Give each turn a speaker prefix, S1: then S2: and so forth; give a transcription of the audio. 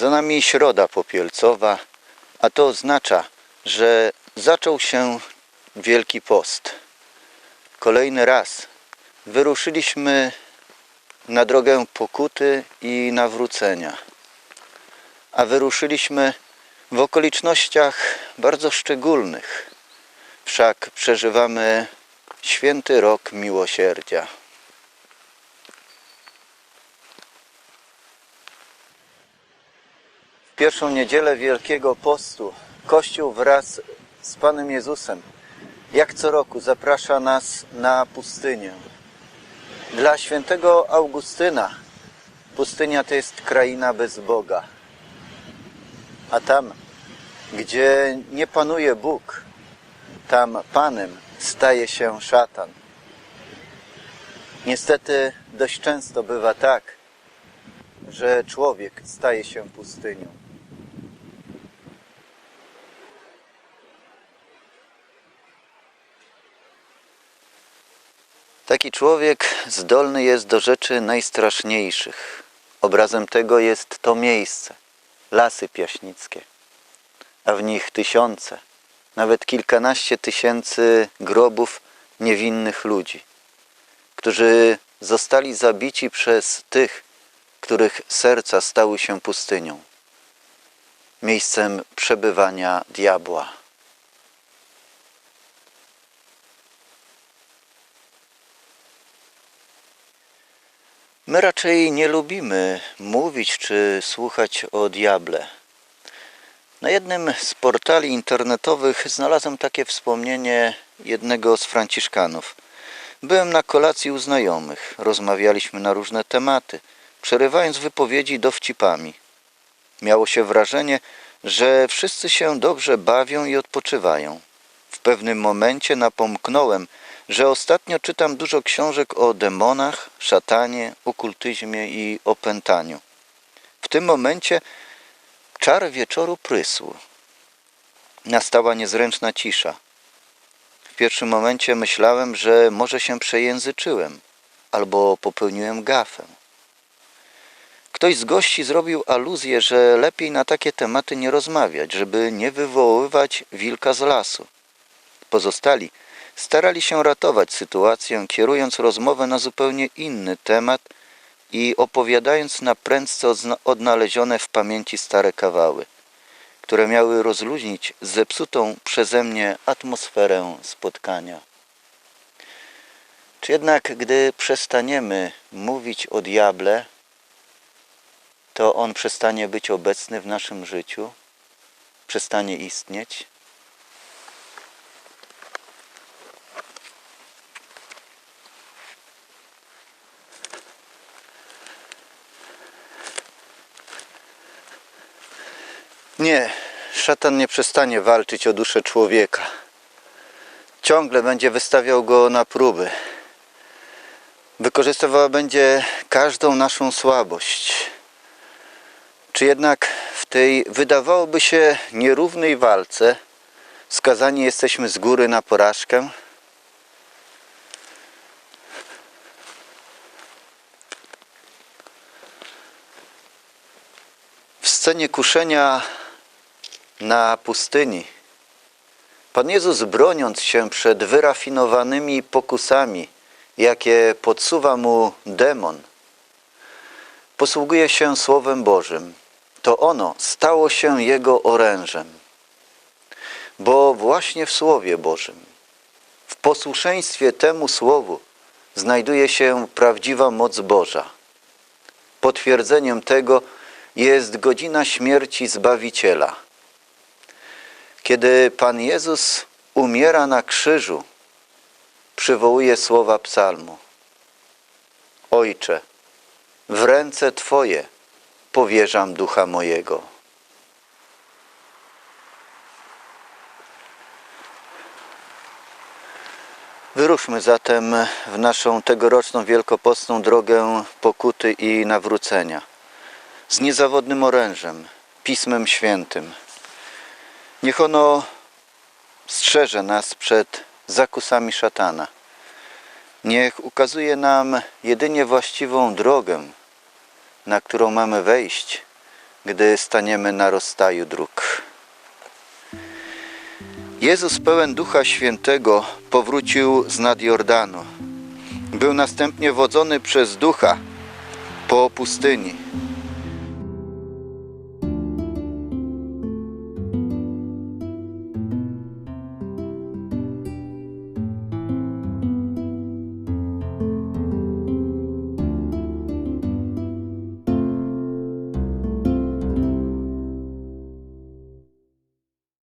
S1: Za nami środa popielcowa, a to oznacza, że zaczął się Wielki Post. Kolejny raz wyruszyliśmy na drogę pokuty i nawrócenia. A wyruszyliśmy w okolicznościach bardzo szczególnych. Wszak przeżywamy święty rok miłosierdzia. Pierwszą niedzielę Wielkiego Postu Kościół wraz z Panem Jezusem, jak co roku, zaprasza nas na pustynię. Dla świętego Augustyna pustynia to jest kraina bez Boga. A tam, gdzie nie panuje Bóg, tam Panem staje się szatan. Niestety dość często bywa tak, że człowiek staje się pustynią. Taki człowiek zdolny jest do rzeczy najstraszniejszych. Obrazem tego jest to miejsce, lasy piaśnickie, a w nich tysiące, nawet kilkanaście tysięcy grobów niewinnych ludzi, którzy zostali zabici przez tych, których serca stały się pustynią, miejscem przebywania diabła. My raczej nie lubimy mówić czy słuchać o diable. Na jednym z portali internetowych znalazłem takie wspomnienie jednego z Franciszkanów. Byłem na kolacji u znajomych, rozmawialiśmy na różne tematy, przerywając wypowiedzi dowcipami. Miało się wrażenie, że wszyscy się dobrze bawią i odpoczywają. W pewnym momencie napomknąłem, że ostatnio czytam dużo książek o demonach, szatanie, okultyzmie i opętaniu. W tym momencie czar wieczoru prysł. Nastała niezręczna cisza. W pierwszym momencie myślałem, że może się przejęzyczyłem albo popełniłem gafę. Ktoś z gości zrobił aluzję, że lepiej na takie tematy nie rozmawiać, żeby nie wywoływać wilka z lasu. Pozostali starali się ratować sytuację, kierując rozmowę na zupełnie inny temat i opowiadając na prędce odnalezione w pamięci stare kawały, które miały rozluźnić zepsutą przeze mnie atmosferę spotkania. Czy jednak, gdy przestaniemy mówić o diable, to on przestanie być obecny w naszym życiu, przestanie istnieć? Nie, szatan nie przestanie walczyć o duszę człowieka. Ciągle będzie wystawiał go na próby. Wykorzystywał będzie każdą naszą słabość. Czy jednak w tej wydawałoby się nierównej walce skazani jesteśmy z góry na porażkę? W scenie kuszenia na pustyni Pan Jezus broniąc się przed wyrafinowanymi pokusami, jakie podsuwa mu demon, posługuje się Słowem Bożym. To ono stało się jego orężem. Bo właśnie w Słowie Bożym, w posłuszeństwie temu Słowu znajduje się prawdziwa moc Boża. Potwierdzeniem tego jest godzina śmierci Zbawiciela. Kiedy Pan Jezus umiera na krzyżu, przywołuje słowa psalmu. Ojcze, w ręce Twoje powierzam ducha mojego. Wyruszmy zatem w naszą tegoroczną wielkopostną drogę pokuty i nawrócenia z niezawodnym orężem, Pismem Świętym. Niech ono strzeże nas przed zakusami szatana. Niech ukazuje nam jedynie właściwą drogę, na którą mamy wejść, gdy staniemy na rozstaju dróg. Jezus pełen Ducha Świętego powrócił z nad Jordanu. Był następnie wodzony przez Ducha po pustyni.